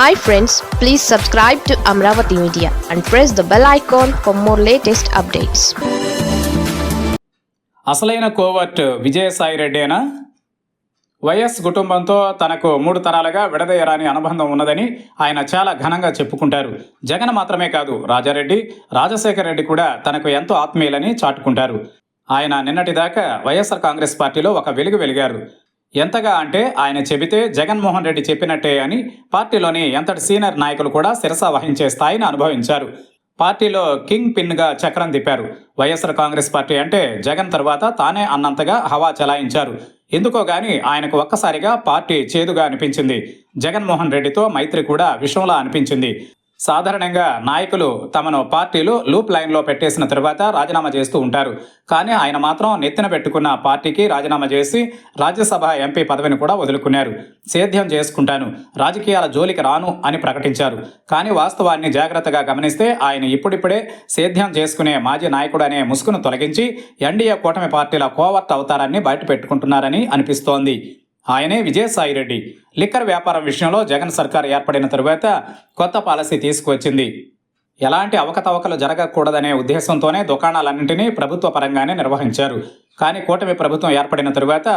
Hi friends please subscribe to Amaravati media and press the bell icon for more latest updates అసలైన covert విజయసాయిరెడ్డేనా YS కుటుంబంతో తనకు మూడు తరాలుగా విడదీయరాని అనుబంధం ఉన్నదని ఆయన చాలా ఘనంగా చెప్పుకుంటారు. జగన్ మాత్రమే కాదు రాజారెడ్డి రాజశేఖర రెడ్డి కూడా తనకు ఎంతో ఆత్మీయులని చాటుకుంటారు. ఆయన నిన్నటిదాకా వైఎస్ఆర్ కాంగ్రెస్ పార్టీలో ఒక వెలుగు వెలిగారు. ఎంతగా అంటే ఆయన చెబితే జగన్మోహన్ రెడ్డి చెప్పినట్టే అని పార్టీలోని ఎంతటి సీనియర్ నాయకులు కూడా శిరస వహించే స్థాయిని అనుభవించారు. పార్టీలో కింగ్ పిన్గా చక్రం తిప్పారు. వైఎస్ఆర్ కాంగ్రెస్ పార్టీ అంటే జగన్ తర్వాత తానే అన్నంతగా హవా చలాయించారు. ఎందుకో గాని ఆయనకు ఒక్కసారిగా పార్టీ చేదుగా అనిపించింది. జగన్మోహన్ రెడ్డితో మైత్రి కూడా విషంలా అనిపించింది. సాధారణంగా నాయకులు తమను పార్టీలు లూప్ లైన్లో పెట్టేసిన తర్వాత రాజీనామా చేస్తూ ఉంటారు. కానీ ఆయన మాత్రం నెత్తిన పెట్టుకున్న పార్టీకి రాజీనామా చేసి రాజ్యసభ ఎంపీ పదవిని కూడా వదులుకున్నారు. సేద్యం చేసుకుంటాను. రాజకీయాల జోలికి రాను అని ప్రకటించారు. కానీ వాస్తవాన్ని జాగ్రత్తగా గమనిస్తే ఆయన ఇప్పుడిప్పుడే సేద్యం చేసుకునే మాజీ నాయకుడు అనే ముసుగును తొలగించి ఎన్డీఏ కూటమి పార్టీల కోవర్ట్ అవతారాన్ని బయట పెట్టుకుంటున్నారని అనిపిస్తోంది. ఆయనే విజయసాయిరెడ్డి లిక్కర్ వ్యాపారం విషయంలో జగన్ సర్కార్ ఏర్పడిన తరువాత కొత్త పాలసీ తీసుకువచ్చింది. ఎలాంటి అవకతవకలు జరగకూడదనే ఉద్దేశంతోనే దుకాణాలన్నింటినీ ప్రభుత్వ పరంగానే నిర్వహించారు. కానీ కూటమి ప్రభుత్వం ఏర్పడిన తరువాత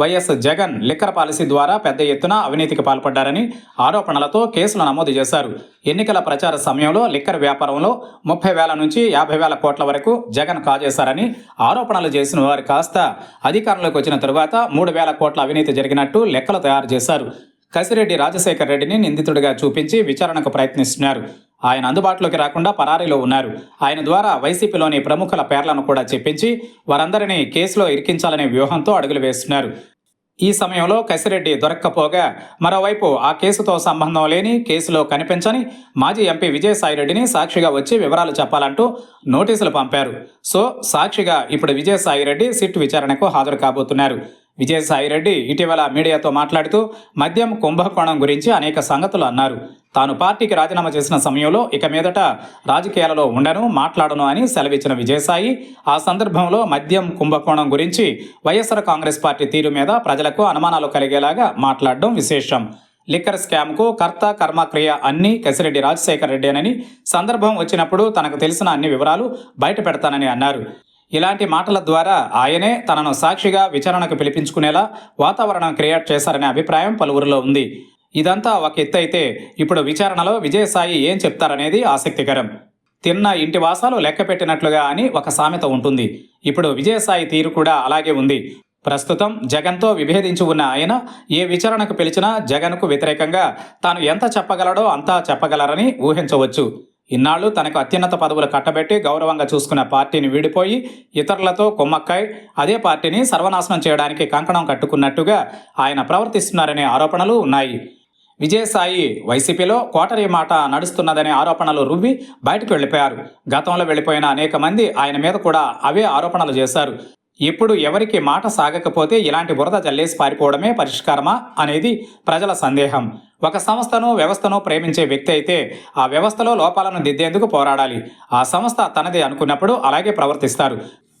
వైఎస్ జగన్ లిక్కర్ పాలసీ ద్వారా పెద్ద ఎత్తున అవినీతికి పాల్పడ్డారని ఆరోపణలతో కేసులు నమోదు చేశారు. ఎన్నికల ప్రచార సమయంలో లిక్కర్ వ్యాపారంలో ముప్పై వేల నుంచి యాభై వేల కోట్ల వరకు జగన్ కాజేశారని ఆరోపణలు చేసిన వారు కాస్త అధికారంలోకి వచ్చిన తరువాత మూడు వేల కోట్ల అవినీతి జరిగినట్టు లెక్కలు తయారు చేశారు. కసిరెడ్డి రాజశేఖర్ రెడ్డిని నిందితుడిగా చూపించి విచారణకు ప్రయత్నిస్తున్నారు. ఆయన అందుబాటులోకి రాకుండా పరారీలో ఉన్నారు. ఆయన ద్వారా వైసీపీలోని ప్రముఖుల పేర్లను కూడా చెప్పించి వారందరినీ కేసులో ఇరికించాలనే వ్యూహంతో అడుగులు వేస్తున్నారు. ఈ సమయంలో కసిరెడ్డి దొరక్కపోగా మరోవైపు ఆ కేసుతో సంబంధం లేని కేసులో కనిపించని మాజీ ఎంపీ విజయసాయిరెడ్డిని సాక్షిగా వచ్చి వివరాలు చెప్పాలంటూ నోటీసులు పంపారు. సో సాక్షిగా ఇప్పుడు విజయసాయిరెడ్డి సిట్ విచారణకు హాజరు కాబోతున్నారు. విజయసాయిరెడ్డి ఇటీవల మీడియాతో మాట్లాడుతూ మద్యం కుంభకోణం గురించి అనేక సంగతులు అన్నారు. తాను పార్టీకి రాజీనామా చేసిన సమయంలో ఇక మీదట రాజకీయాలలో ఉండను మాట్లాడను అని సెలవిచ్చిన విజయసాయి ఆ సందర్భంలో మద్యం కుంభకోణం గురించి వైఎస్ఆర్ కాంగ్రెస్ పార్టీ తీరు మీద ప్రజలకు అనుమానాలు కలిగేలాగా మాట్లాడడం విశేషం. లిక్కర్ స్కామ్కు కర్త కర్మక్రియ అన్నీ కసిరెడ్డి రాజశేఖర అని సందర్భం వచ్చినప్పుడు తనకు తెలిసిన అన్ని వివరాలు బయట పెడతానని అన్నారు. ఇలాంటి మాటల ద్వారా ఆయనే తనను సాక్షిగా విచారణకు పిలిపించుకునేలా వాతావరణం క్రియేట్ చేశారనే అభిప్రాయం పలువురిలో ఉంది. ఇదంతా ఒక ఎత్తు అయితే ఇప్పుడు విచారణలో విజయసాయి ఏం చెప్తారనేది ఆసక్తికరం. తిన్న ఇంటి వాసాలు లెక్క పెట్టినట్లుగా అని ఒక సామెత ఉంటుంది. ఇప్పుడు విజయసాయి తీరు కూడా అలాగే ఉంది. ప్రస్తుతం జగన్తో విభేదించి ఉన్న ఆయన ఏ విచారణకు పిలిచినా జగన్కు వ్యతిరేకంగా తాను ఎంత చెప్పగలడో అంతా చెప్పగలరని ఊహించవచ్చు. ఇన్నాళ్ళు తనకు అత్యున్నత పదవులు కట్టబెట్టి గౌరవంగా చూసుకున్న పార్టీని వీడిపోయి ఇతరులతో కొమ్మక్కై అదే పార్టీని సర్వనాశనం చేయడానికి కంకణం కట్టుకున్నట్టుగా ఆయన ప్రవర్తిస్తున్నారనే ఆరోపణలు ఉన్నాయి. విజయసాయి వైసీపీలో కోటరీ మాట నడుస్తున్నదనే ఆరోపణలు రువ్వి బయటకు వెళ్ళిపోయారు. గతంలో వెళ్ళిపోయిన అనేక మంది ఆయన మీద కూడా అవే ఆరోపణలు చేశారు. ఇప్పుడు ఎవరికి మాట సాగకపోతే ఇలాంటి బురద జల్లేసి పారిపోవడమే పరిష్కారమా అనేది ప్రజల సందేహం. ఒక సంస్థను వ్యవస్థను ప్రేమించే వ్యక్తి అయితే ఆ వ్యవస్థలో లోపాలను దిద్దేందుకు పోరాడాలి. ఆ సంస్థ తనది అనుకున్నప్పుడు అలాగే ప్రవర్తిస్తారు.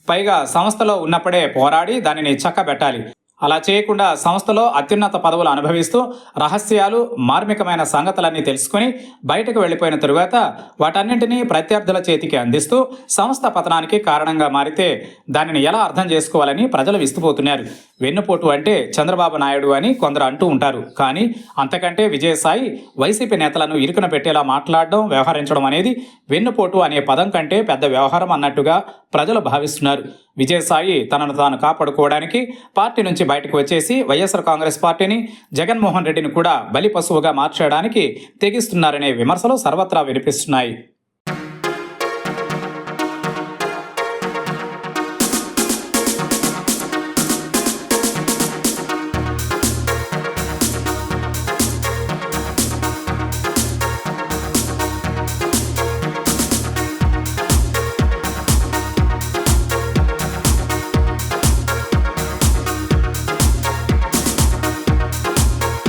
పైగా సంస్థలో ఉన్నప్పుడే పోరాడి దానిని చక్కబెట్టాలి. అలా చేయకుండా సంస్థలో అత్యున్నత పదవులు అనుభవిస్తూ రహస్యాలు మార్మికమైన సంగతులన్నీ తెలుసుకుని బయటకు వెళ్ళిపోయిన తరువాత వాటన్నింటినీ ప్రత్యర్థుల చేతికి అందిస్తూ సంస్థ పతనానికి కారణంగా మారితే దానిని ఎలా అర్థం చేసుకోవాలని ప్రజలు విస్తుపోతున్నారు. వెన్నుపోటు అంటే చంద్రబాబు నాయుడు అని కొందరు అంటూ ఉంటారు. కానీ అంతకంటే విజయసాయి వైసీపీ నేతలను ఇరుకున పెట్టేలా మాట్లాడడం వ్యవహరించడం అనేది వెన్నుపోటు అనే పదం కంటే పెద్ద వ్యవహారం అన్నట్టుగా ప్రజలు భావిస్తున్నారు. విజయసాయి తనను తాను కాపాడుకోవడానికి పార్టీ నుంచి బయటకు వచ్చేసి వైఎస్ఆర్ కాంగ్రెస్ పార్టీని జగన్మోహన్ రెడ్డిని కూడా బలి పశువుగా మార్చడానికి తెగిస్తున్నారనే విమర్శలు సర్వత్రా వినిపిస్తున్నాయి.